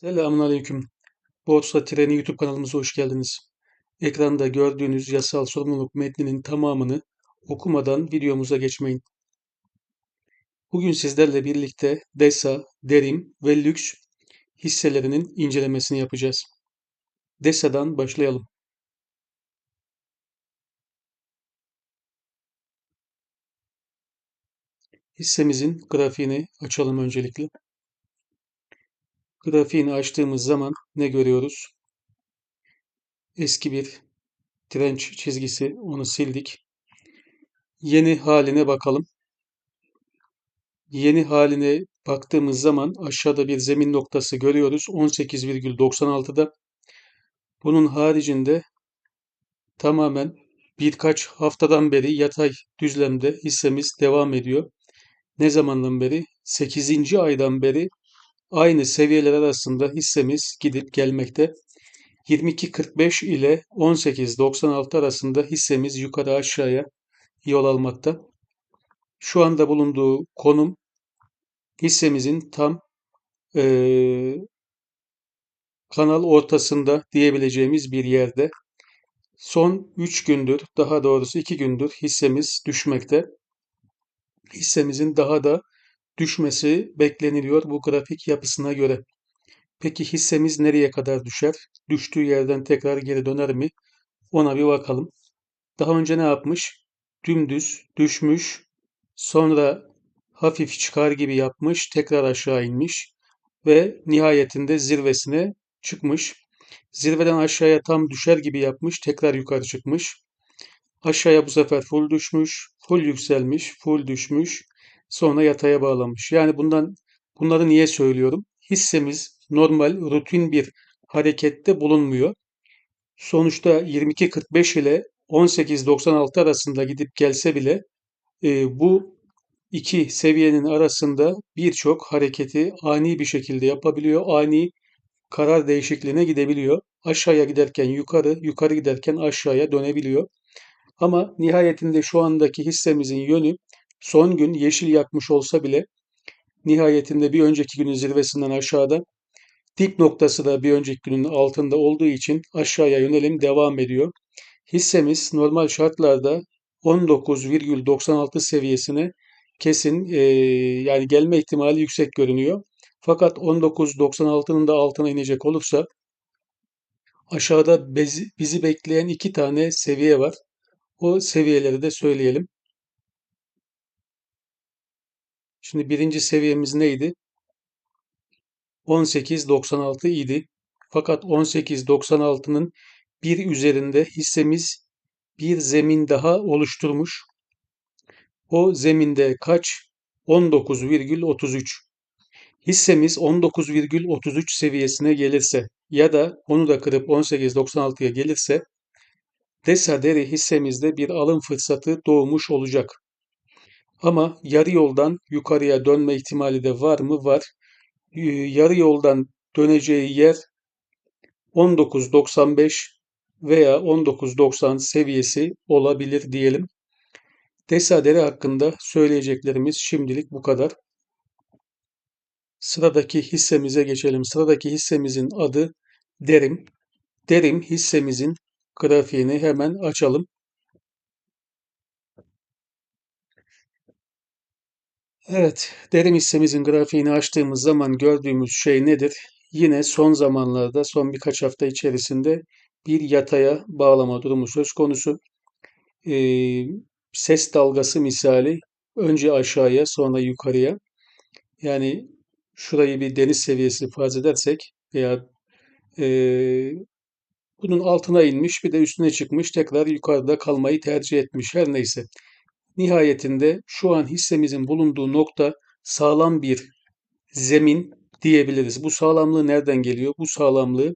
Selamünaleyküm. Borsa Treni YouTube kanalımıza hoş geldiniz. Ekranda gördüğünüz yasal sorumluluk metninin tamamını okumadan videomuza geçmeyin. Bugün sizlerle birlikte DESA, Derim ve Lüks hisselerinin incelemesini yapacağız. DESA'dan başlayalım. Hissemizin grafiğini açalım öncelikle. Grafiğini açtığımız zaman ne görüyoruz? Eski bir direnç çizgisi, onu sildik. Yeni haline bakalım. Yeni haline baktığımız zaman aşağıda bir zemin noktası görüyoruz. 18,96'da. Bunun haricinde tamamen birkaç haftadan beri yatay düzlemde hissemiz devam ediyor. Ne zamandan beri? 8. aydan beri aynı seviyeler arasında hissemiz gidip gelmekte. 22.45 ile 18.96 arasında hissemiz yukarı aşağıya yol almakta. Şu anda bulunduğu konum hissemizin tam e, kanal ortasında diyebileceğimiz bir yerde. Son 3 gündür, daha doğrusu 2 gündür hissemiz düşmekte. Hissemizin daha da düşmesi bekleniliyor bu grafik yapısına göre. Peki hissemiz nereye kadar düşer? Düştüğü yerden tekrar geri döner mi? Ona bir bakalım. Daha önce ne yapmış? Dümdüz düşmüş, sonra hafif çıkar gibi yapmış, tekrar aşağı inmiş ve nihayetinde zirvesine çıkmış. Zirveden aşağıya tam düşer gibi yapmış, tekrar yukarı çıkmış. Aşağıya bu sefer full düşmüş, full yükselmiş, full düşmüş, sonra yataya bağlamış. Yani bundan bunları niye söylüyorum? Hissemiz normal rutin bir harekette bulunmuyor. Sonuçta 22.45 ile 18.96 arasında gidip gelse bile e, bu iki seviyenin arasında birçok hareketi ani bir şekilde yapabiliyor. Ani karar değişikliğine gidebiliyor. Aşağıya giderken yukarı, yukarı giderken aşağıya dönebiliyor. Ama nihayetinde şu andaki hissemizin yönü son gün yeşil yakmış olsa bile nihayetinde bir önceki günün zirvesinden aşağıda dip noktası da bir önceki günün altında olduğu için aşağıya yönelim devam ediyor. Hissemiz normal şartlarda 19,96 seviyesine kesin e, yani gelme ihtimali yüksek görünüyor. Fakat 19.96'nın da altına inecek olursa aşağıda bizi, bekleyen iki tane seviye var. O seviyeleri de söyleyelim. Şimdi birinci seviyemiz neydi? 18.96 idi. Fakat 18.96'nın bir üzerinde hissemiz bir zemin daha oluşturmuş. O zeminde kaç? 19,33. Hissemiz 19,33 seviyesine gelirse ya da onu da kırıp 18.96'ya gelirse Desaderi hissemizde bir alım fırsatı doğmuş olacak. Ama yarı yoldan yukarıya dönme ihtimali de var mı? Var. Yarı yoldan döneceği yer 19.95 veya 19.90 seviyesi olabilir diyelim. Desadere hakkında söyleyeceklerimiz şimdilik bu kadar. Sıradaki hissemize geçelim. Sıradaki hissemizin adı Derim. Derim hissemizin grafiğini hemen açalım. Evet, derim hissemizin grafiğini açtığımız zaman gördüğümüz şey nedir? Yine son zamanlarda, son birkaç hafta içerisinde bir yataya bağlama durumu söz konusu. Ee, ses dalgası misali önce aşağıya sonra yukarıya. Yani şurayı bir deniz seviyesi farz edersek veya e, bunun altına inmiş bir de üstüne çıkmış tekrar yukarıda kalmayı tercih etmiş her neyse. Nihayetinde şu an hissemizin bulunduğu nokta sağlam bir zemin diyebiliriz. Bu sağlamlığı nereden geliyor? Bu sağlamlığı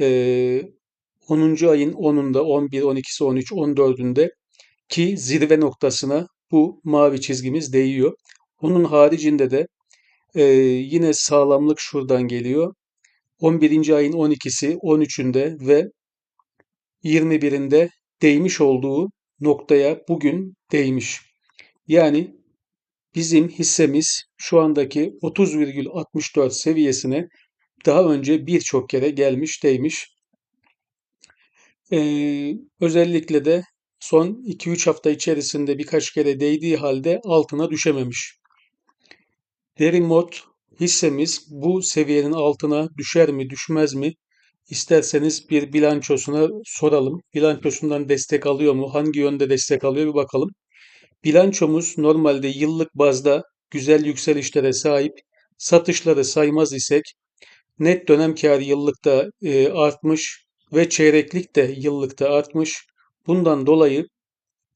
e, 10. ayın 10'unda, 11, 12'si, 13, 14'ünde ki zirve noktasına bu mavi çizgimiz değiyor. Onun haricinde de e, yine sağlamlık şuradan geliyor. 11. ayın 12'si, 13'ünde ve 21'inde değmiş olduğu noktaya bugün değmiş. Yani bizim hissemiz şu andaki 30,64 seviyesine daha önce birçok kere gelmiş değmiş. Ee, özellikle de son 2-3 hafta içerisinde birkaç kere değdiği halde altına düşememiş. Derin mod hissemiz bu seviyenin altına düşer mi düşmez mi? İsterseniz bir bilançosuna soralım. Bilançosundan destek alıyor mu? Hangi yönde destek alıyor bir bakalım. Bilançomuz normalde yıllık bazda güzel yükselişlere sahip. Satışları saymaz isek net dönem kârı yıllıkta e, artmış ve çeyreklik de yıllıkta artmış. Bundan dolayı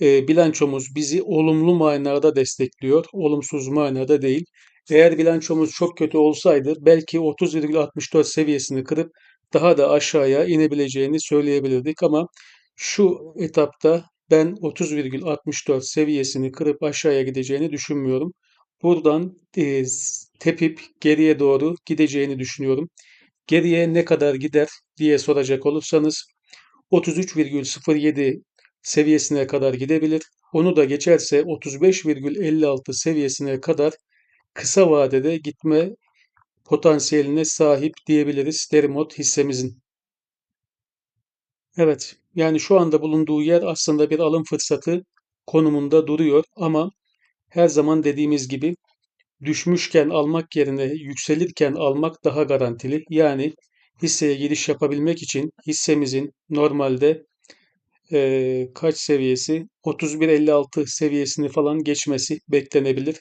e, bilançomuz bizi olumlu manada destekliyor, olumsuz manada değil. Eğer bilançomuz çok kötü olsaydı belki 30,64 seviyesini kırıp daha da aşağıya inebileceğini söyleyebilirdik ama şu etapta ben 30,64 seviyesini kırıp aşağıya gideceğini düşünmüyorum. Buradan e, tepip geriye doğru gideceğini düşünüyorum. Geriye ne kadar gider diye soracak olursanız 33,07 seviyesine kadar gidebilir. Onu da geçerse 35,56 seviyesine kadar kısa vadede gitme potansiyeline sahip diyebiliriz Derimot hissemizin. Evet, yani şu anda bulunduğu yer aslında bir alım fırsatı konumunda duruyor ama her zaman dediğimiz gibi düşmüşken almak yerine yükselirken almak daha garantili. Yani hisseye giriş yapabilmek için hissemizin normalde e, kaç seviyesi 31.56 seviyesini falan geçmesi beklenebilir.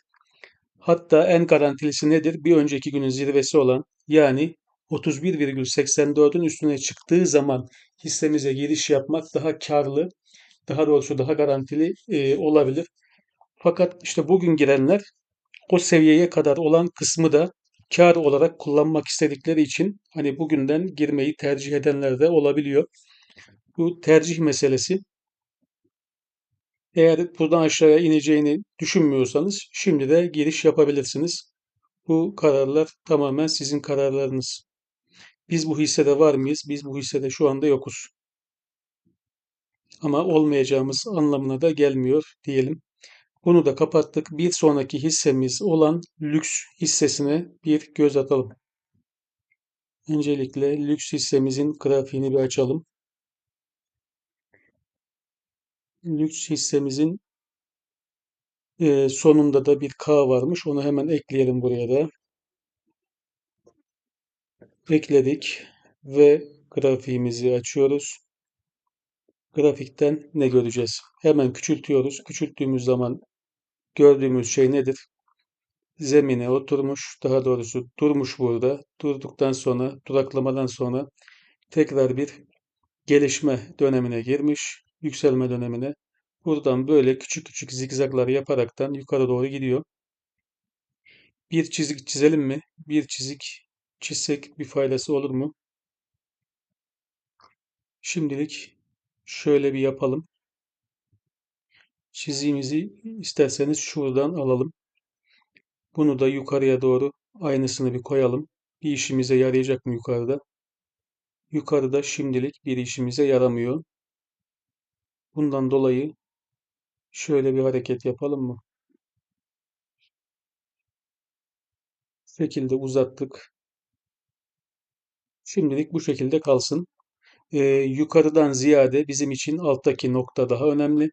Hatta en garantilisi nedir? Bir önceki günün zirvesi olan yani 31,84'ün üstüne çıktığı zaman hissemize giriş yapmak daha karlı, daha doğrusu daha garantili e, olabilir. Fakat işte bugün girenler o seviyeye kadar olan kısmı da kar olarak kullanmak istedikleri için hani bugünden girmeyi tercih edenler de olabiliyor. Bu tercih meselesi. Eğer buradan aşağıya ineceğini düşünmüyorsanız şimdi de giriş yapabilirsiniz. Bu kararlar tamamen sizin kararlarınız. Biz bu hissede var mıyız? Biz bu hissede şu anda yokuz. Ama olmayacağımız anlamına da gelmiyor diyelim. Bunu da kapattık. Bir sonraki hissemiz olan lüks hissesine bir göz atalım. Öncelikle lüks hissemizin grafiğini bir açalım. Lüks hissemizin e, sonunda da bir K varmış. Onu hemen ekleyelim buraya da. Ekledik ve grafiğimizi açıyoruz. Grafikten ne göreceğiz? Hemen küçültüyoruz. Küçülttüğümüz zaman gördüğümüz şey nedir? Zemine oturmuş, daha doğrusu durmuş burada. Durduktan sonra, duraklamadan sonra tekrar bir gelişme dönemine girmiş, yükselme dönemine. Buradan böyle küçük küçük zigzaglar yaparaktan yukarı doğru gidiyor. Bir çizik çizelim mi? Bir çizik çizsek bir faydası olur mu? Şimdilik şöyle bir yapalım. Çizimizi isterseniz şuradan alalım. Bunu da yukarıya doğru aynısını bir koyalım. Bir işimize yarayacak mı yukarıda? Yukarıda şimdilik bir işimize yaramıyor. Bundan dolayı şöyle bir hareket yapalım mı? şekilde uzattık. Şimdilik bu şekilde kalsın. Ee, yukarıdan ziyade bizim için alttaki nokta daha önemli.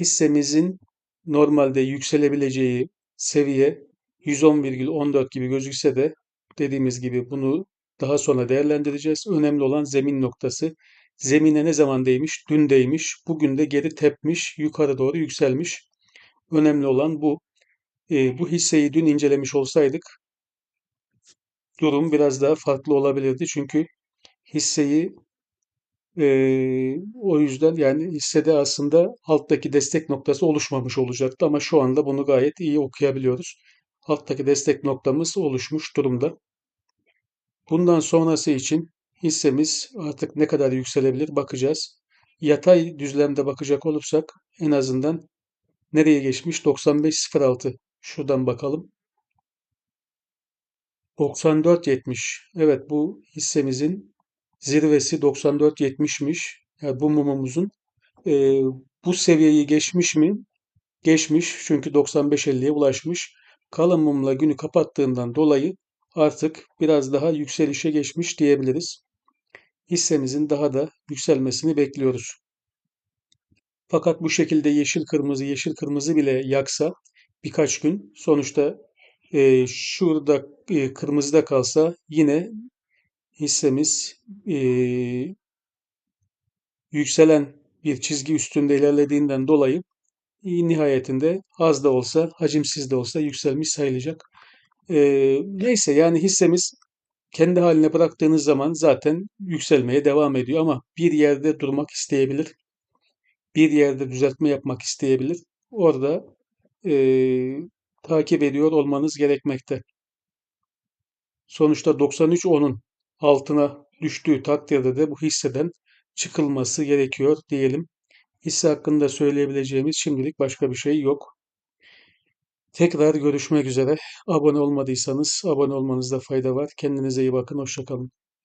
Hissemizin normalde yükselebileceği seviye 110,14 gibi gözükse de dediğimiz gibi bunu daha sonra değerlendireceğiz. Önemli olan zemin noktası. Zemine ne zaman değmiş? Dün değmiş. Bugün de geri tepmiş, yukarı doğru yükselmiş. Önemli olan bu. E, bu hisseyi dün incelemiş olsaydık durum biraz daha farklı olabilirdi. Çünkü hisseyi e, o yüzden yani hissede aslında alttaki destek noktası oluşmamış olacaktı ama şu anda bunu gayet iyi okuyabiliyoruz. Alttaki destek noktamız oluşmuş durumda. Bundan sonrası için hissemiz artık ne kadar yükselebilir bakacağız. Yatay düzlemde bakacak olursak en azından nereye geçmiş? 95.06. Şuradan bakalım. 94.70. Evet bu hissemizin zirvesi 94.70'miş. Yani bu mumumuzun e, bu seviyeyi geçmiş mi? Geçmiş çünkü 95.50'ye ulaşmış. Kalın mumla günü kapattığından dolayı artık biraz daha yükselişe geçmiş diyebiliriz. Hissemizin daha da yükselmesini bekliyoruz. Fakat bu şekilde yeşil kırmızı yeşil kırmızı bile yaksa birkaç gün sonuçta e, şurada e, kırmızıda kalsa yine hissemiz e, yükselen bir çizgi üstünde ilerlediğinden dolayı nihayetinde az da olsa, hacimsiz de olsa yükselmiş sayılacak. E, neyse yani hissemiz kendi haline bıraktığınız zaman zaten yükselmeye devam ediyor ama bir yerde durmak isteyebilir. Bir yerde düzeltme yapmak isteyebilir. Orada e, takip ediyor olmanız gerekmekte. Sonuçta 93.10'un altına düştüğü takdirde de bu hisseden çıkılması gerekiyor diyelim. Hisse hakkında söyleyebileceğimiz şimdilik başka bir şey yok. Tekrar görüşmek üzere. Abone olmadıysanız abone olmanızda fayda var. Kendinize iyi bakın. Hoşçakalın.